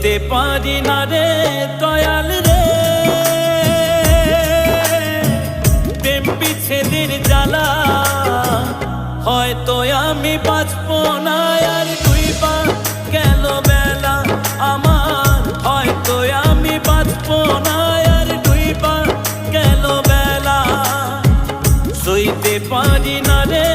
দিতে পারি না রে দয়াল রে। প্রেম পিছেদের জ্বালা, হয়তো আমি বাঁচব না। আর তুই পা গেল বেলা আমার, হয়তো আমি বাঁচব না। আর তুই পা গেল বেলা, সইতে পারি না রে